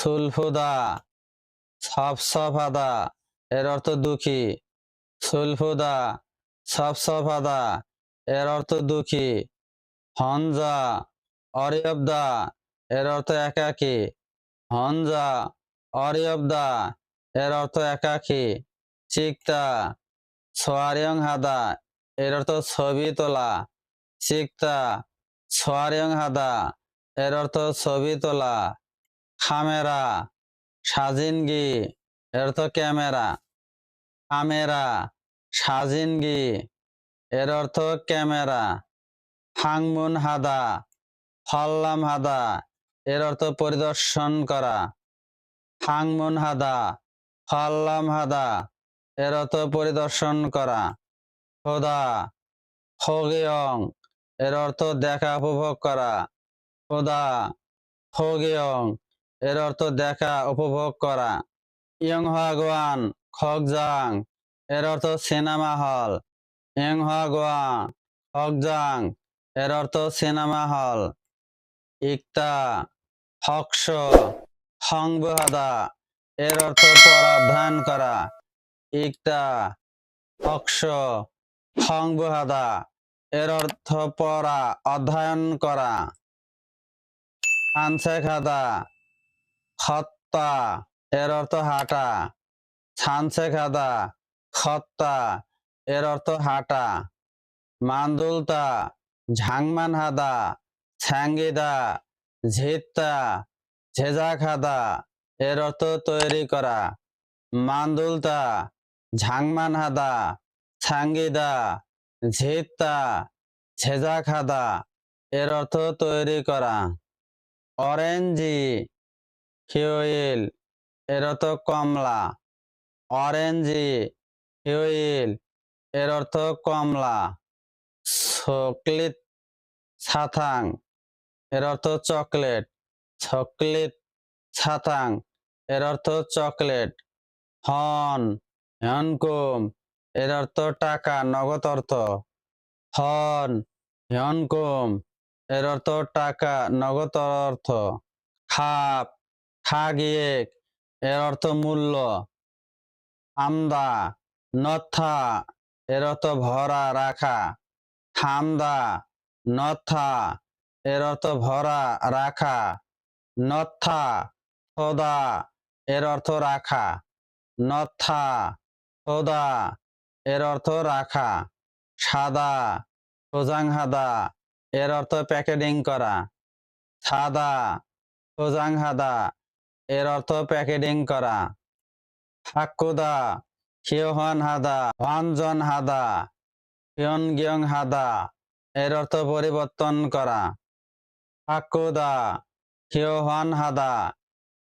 সুলফুদা। সফসফাদা, এর অর্থ দুঃখী। সুলফুদা, সফসফাদা, এর অর্থ দুঃখী। হনজা, অরিয়বদা, এর অর্থ একাকী। হনজা, অরিয়বদা, এর অর্থ একাকী। চিকতা সোয়ারিয়ং হাদা এর অর্থ ছবি তোলা। চিকতা সোয়ারিয়ং হাদা এর অর্থ ছবি তোলা। খামেরা, সাজিনগি, এর অর্থ ক্যামেরা। খামেরা, সাজিনগি, এর অর্থ ক্যামেরা। হাংমুন হাদা, হল্লাম হাদা, এর অর্থ পরিদর্শন করা। হাংমুন হাদা, হল্লাম হাদা, এর অর্থ পরিদর্শন করা। খোদা, খগেয়ং, এর অর্থ দেখা উপভোগ করা। খোদা, খগেয়ং এর অর্থ দেখা, উপভোগ করা। ইয়ং হাগওয়ান খগজাং এর অর্থ সিনেমা হল ইয়ং হাগওয়ান খগজাং এর অর্থ সিনেমা হল ইকতা হক্স সংবহাদা এর অর্থ পড়া অধ্যয়ন করা। ইকতা হক্স সংবহাদা এর অর্থ পড়া, অধ্যয়ন করা। আনসেখাদা খত্তা এর অর্থ হাঁটা। ছানসেখাদা খত্তা, এর অর্থ হাঁটা। মান্দুলতা, ঝাংমান হাদা ছ্যাঙ্গিদা ঝিত্তা ঝেজা খাদা এর অর্থ তৈরি করা। মান্দুলতা, ঝাংমান হাদা ছ্যাঙ্গিদা ঝিত্তা ঝেজা খাদা এর অর্থ তৈরি করা। অরেঞ্জি হিউইল এর অর্থ কমলা। অরেঞ্জি হিউইল এর অর্থ কমলা। চকলেট, ছাথাং এর অর্থ চকলেট। চকলেট ছাতাং এর অর্থ চকলেট। হন, হনকুম এর অর্থ টাকা, নগদ অর্থ। হন, হনকুম এর অর্থ টাকা, নগদ অর্থ। খাপ খাগিয়েক এর অর্থ মূল্য। আমদা, নথা, এর অর্থ ভরা, রাখা। হামদা নথা, এর অর্থ ভরা, রাখা। নথা, সদা, এর অর্থ রাখা। নথা, সদা, এর অর্থ রাখা। সাদা, সোজাংহাদা, এর অর্থ প্যাকেটিং করা। সাদা, সোজাংহাদা এর অর্থ প্যাকেটিং করা। হাকুদা হিয়হান হাদা, ভানজন হাদা হিয়ন গিয়ং হাদা, এর অর্থ পরিবর্তন করা। হাকুদা হিয়হান হাদা,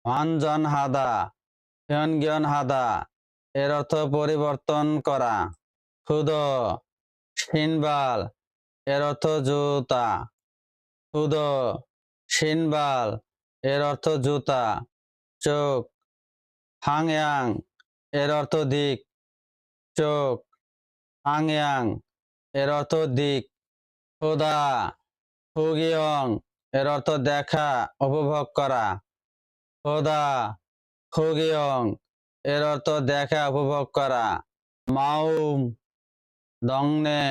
ভানজন হাদা হিয়ন গিয়ন হাদা, এর অর্থ পরিবর্তন করা। খুদ সিনবাল, এর অর্থ জুতা। খুদ সিনবাল, এর অর্থ জুতা। চোখ। হাংয়াং এর অর্থ দিক। চোখ। হাংয়াং এর অর্থ দিক। খোদা হুগিয়ং এর অর্থ দেখা, উপভোগ করা। খোদা হুগিয়ং এর অর্থ দেখা, উপভোগ করা। মাউম। দংনে।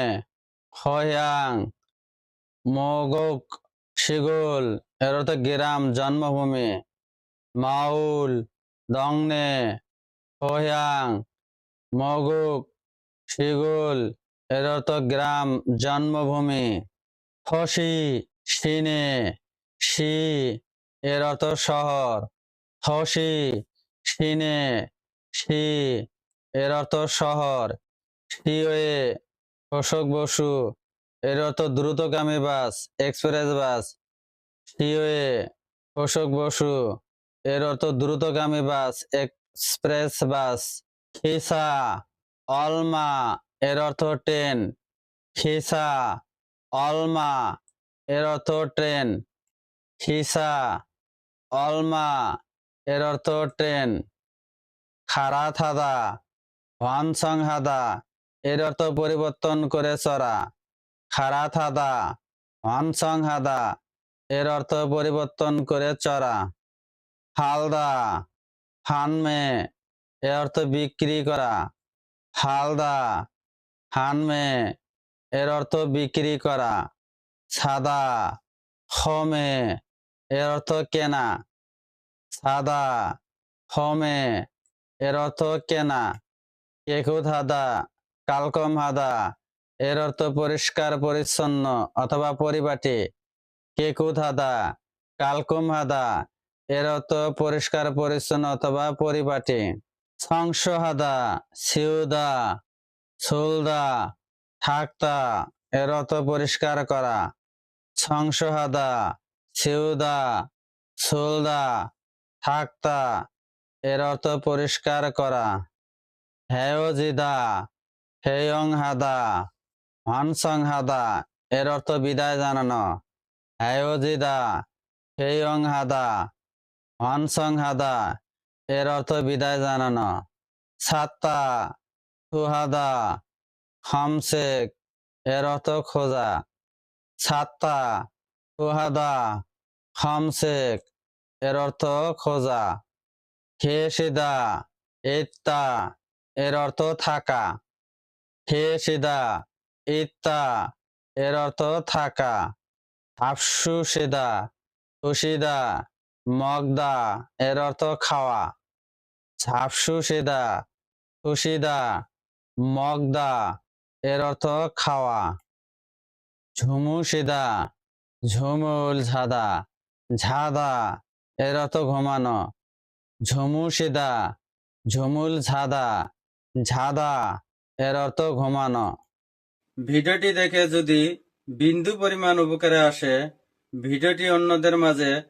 হয়াং মগক শিগুল এর অর্থ গ্রাম, জন্মভূমি। মাউল, দংনে, হয়াং, মগুক, শিগুল এর গ্রাম জন্মভূমি, ফসি, সিনে, সি এর শহর ফসি সিনে, সি এর অর্থ শহর সিওয়ে অশোক বসু এর দ্রুতগামী বাস, এক্সপ্রেস বাস সিওয়ে অশোক বসু। এর অর্থ দ্রুতগামী বাস, এক্সপ্রেস বাস, খিসা, অলমা, এর অর্থ ট্রেন, খিসা, অলমা, এর অর্থ ট্রেন, খিসা, অলমা, এর অর্থ ট্রেন খারাত হাদা ভানসং হাদা এর অর্থ পরিবর্তন করে চড়া খারাত হাদা ভানসং হাদা এর অর্থ পরিবর্তন করে চড়া। হালদা, হানমে, এর অর্থ বিক্রি করা। হালদা, হানমে, এর অর্থ বিক্রি করা। সাদা, হমে, এর অর্থ কেনা। সাদা, হমে, এর অর্থ কেনা। কেকুত হাদা, কালকম হাদা, এর অর্থ পরিষ্কার, পরিচ্ছন্ন অথবা পরিপাটি। কেকুত হাদা, কালকুম হাদা এর অর্থ পরিষ্কার, পরিচ্ছন্ন অথবা পরিপাটি। সংস হাদা সিউদা, সুলদা, থাকতা, এর অর্থ পরিষ্কার করা। সংসহাদা, সিউদা, সুলদা, থাকতা, এর অর্থ পরিষ্কার করা। হেয়জিদা হেয়ং হাদা হনসং হাদা এর অর্থ বিদায় জানানো। হেয়জিদা হেয়ং হাদা হনসং হাদা এর অর্থ বিদায় জানানো। সাত্তা, সুহাদা হামশেক এর অর্থ খোঁজা। সাত্তা, সুহাদা হামশেক এর অর্থ খোঁজা। খেয়েসিদা ইত্তা, এর অর্থ থাকা। খেয়েসিদা ইত্তা, এর অর্থ থাকা। হাফসু সিদা সুসিদা মগদা, এর অর্থ খাওয়া। ঝাপসু সিদা, সুসিদা। মগদা, এর অর্থ খাওয়া। ঝুমু সিদা, ঝুমুল ঝাদা। ঝাদা, এর অর্থ ঘুমানো। ঝুমু সিদা, ঝুমুল ঝাদা। ঝাদা, এর অর্থ ঘুমানো। ভিডিওটি দেখে যদি বিন্দু পরিমাণ উপকারে আসে, ভিডিওটি অন্যদের মাঝে